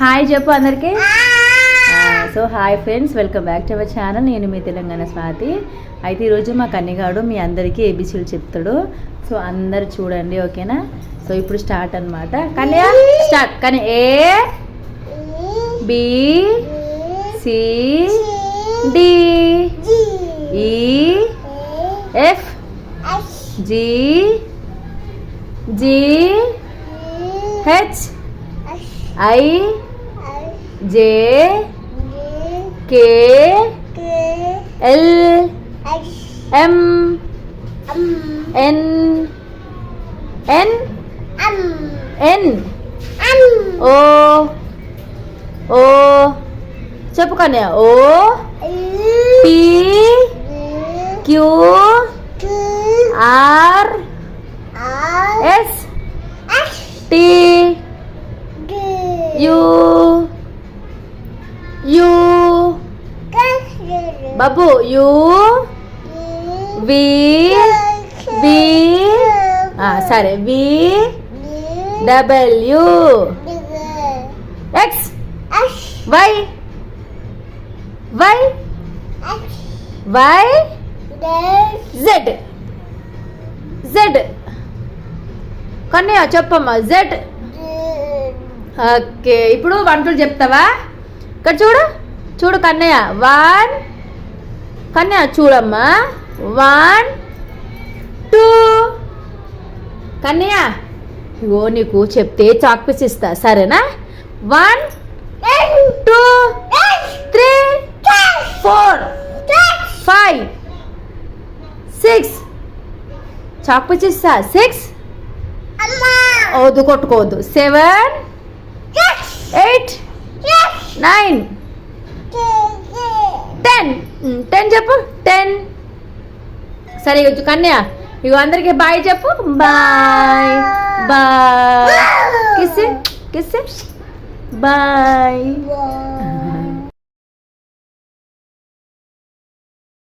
Hi చెప్పు అందరికీ. So hi friends welcome back to our channel. నేను మీ తెలంగాణ స్వాతి. అయితే ఈరోజు మా కన్నిగాడు మీ అందరికీ ఏబిసిలు చెప్తాడు. సో అందరు చూడండి ఓకేనా? సో ఇప్పుడు స్టార్ట్ అన్నమాట. కన్యా స్టార్ట్. కానీ A B C D E F G G H I J K L M ఎన్ ఎన్ ఎన్ ఓ ఓ చెప్పు కన్యా O P Q R S T U U. బాబు యు. వి. వి. సరే V. W. X. Y. Y. Y. Z. Z. Kannayya చెప్పమ్మా Z. Okay ఇప్పుడు two చెప్తావా? ఇక్కడ చూడు చూడు Kannayya. One Kannayya చూడమ్మా. One two Kannayya ఇగో నీకు చెప్తే చాక్ పీస్ ఇస్తా. సరేనా? One two three four five six chalk piece ఇస్తా. సిక్స్ వద్దు కొట్టుకోవద్దు. సెవెన్ నైన్ టెన్ టెన్ చెప్పు. టెన్ సరే ఇక కన్యా ఇగో అందరికి బాయ్ చెప్పు. Bye bye kiss kiss bye